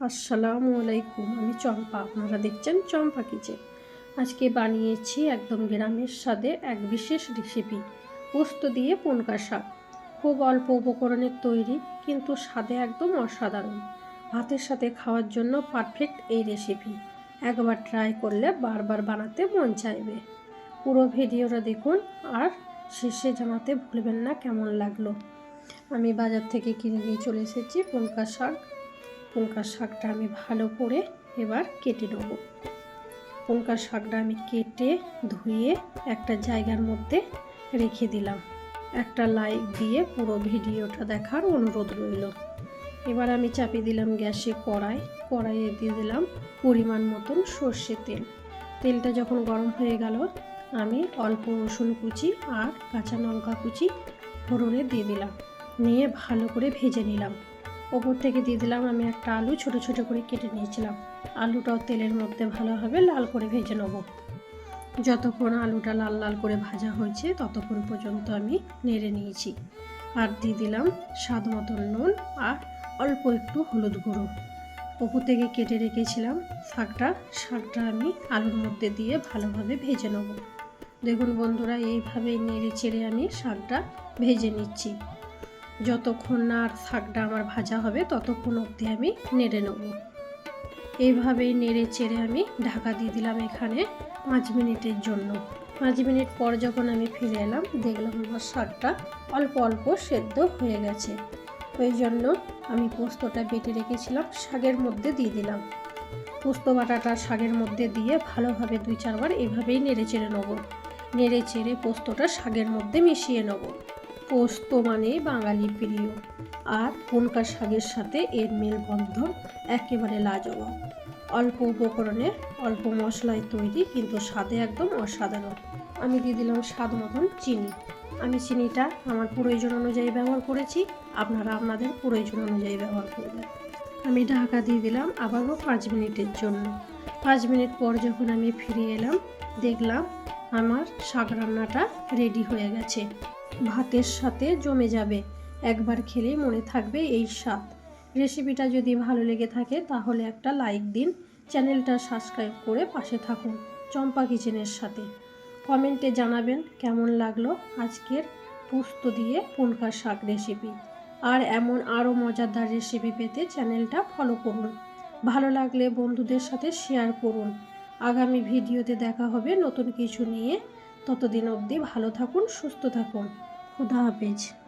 আসসালামু আলাইকুম, আমি চম্পা। আপনারা দেখছেন চম্পা কিচেন। আজকে বানিয়েছি একদম গ্রামের স্বাদে এক বিশেষ রেসিপি পোস্ত দিয়ে পনকা শাক খুব অল্প উপকরণের তৈরি, কিন্তু স্বাদে একদম অসাধারণ। ভাতের সাথে খাওয়ার জন্য পারফেক্ট এই রেসিপি একবার ট্রাই করলে বারবার বানাতে মন চাইবে। পুরো ভিডিওটা দেখুন, আর শেষে জানাতে ভুলবেন না কেমন লাগল। আমি বাজার থেকে কিনে দিয়ে চলে এসেছি পনকা শাক। পুনকার শাকটা আমি ভালো করে এবার কেটে নেব। পুনকার শাকটা আমি কেটে ধুয়ে একটা জায়গার মধ্যে রেখে দিলাম। একটা লাইক দিয়ে পুরো ভিডিওটা দেখার অনুরোধ রইল। এবার আমি চাপিয়ে দিলাম গ্যাসে কড়াই। কড়াইয়ে দিয়ে দিলাম পরিমাণ মতন সর্ষে তেল। তেলটা যখন গরম হয়ে গেল, আমি অল্প রসুন কুচি আর কাঁচা লঙ্কা কুচি ফোড়নে দিয়ে দিলাম। নিয়ে ভালো করে ভেজে নিলাম। ওপর থেকে দিয়ে দিলাম আমি একটা আলু, ছোট ছোট করে কেটে নিয়েছিলাম। আলুটাও তেলের মধ্যে ভালোভাবে লাল করে ভেজে নেব। যতক্ষণ আলুটা লাল লাল করে ভাজা হয়েছে, ততক্ষণ পর্যন্ত আমি নেড়ে নিয়েছি। আর দিয়ে দিলাম স্বাদ মতন নুন আর অল্প একটু হলুদ গুঁড়ো। ওপর থেকে কেটে রেখেছিলাম শাকটা শাকটা আমি আলুর মধ্যে দিয়ে ভালোভাবে ভেজে নেব। দেখুন বন্ধুরা, এইভাবে নেড়ে চেড়ে আমি শাকটা ভেজে নিচ্ছি। যতক্ষণ না আর শাকটা আমার ভাজা হবে, ততক্ষণ অবধি আমি নেড়ে নেব। এইভাবেই নেড়ে চেড়ে আমি ঢাকা দিয়ে দিলাম এখানে পাঁচ মিনিটের জন্য। পাঁচ মিনিট পর যখন আমি ফিরে এলাম, দেখলাম আমার শাকটা অল্প অল্প সেদ্ধ হয়ে গেছে। ওই জন্য আমি পোস্তটা বেটে রেখেছিলাম, শাকের মধ্যে দিয়ে দিলাম। পোস্ত বাটাটা শাকের মধ্যে দিয়ে ভালোভাবে দুই চারবার এভাবেই নেড়ে চেড়ে নেব। নেড়ে চেড়ে পোস্তটা শাকের মধ্যে মিশিয়ে নেব। পোস্ত মানে বাঙালি প্রিয়। আর পুনকা শাকের সাথে এর মেলবন্ধন একেবারে লাজবাব। অল্প উপকরণে অল্প মশলায় তৈরি কিন্তু স্বাদে একদম অসাধারণ। আমি দিয়ে দিলাম স্বাদ মতন চিনি। আমি চিনিটা আমার প্রয়োজন অনুযায়ী ব্যবহার করেছি। আপনারা আপনাদের প্রয়োজন অনুযায়ী ব্যবহার করবেন। আমি ঢাকা দিয়ে দিলাম আবারও পাঁচ মিনিটের জন্য। পাঁচ মিনিট পর যখন আমি ফিরে এলাম, দেখলাম আমার শাক রান্নাটা রেডি হয়ে গেছে। ভাতের সাথে জমে যাবে। একবার খেলেই মনে থাকবে এই স্বাদ। রেসিপিটা যদি ভালো লেগে থাকে, তাহলে একটা লাইক দিন। চ্যানেলটা সাবস্ক্রাইব করে পাশে থাকুন চম্পা কিচেনের সাথে। কমেন্টে জানাবেন কেমন লাগল আজকের পোস্ত দিয়ে পুনকা শাক রেসিপি আর এমন আরও মজাদার রেসিপি পেতে চ্যানেলটা ফলো করুন। ভালো লাগলে বন্ধুদের সাথে শেয়ার করুন। আগামী ভিডিওতে দেখা হবে নতুন কিছু নিয়ে। ততদিন অবধি ভালো থাকুন, সুস্থ থাকুন। খুদা হাফেজ।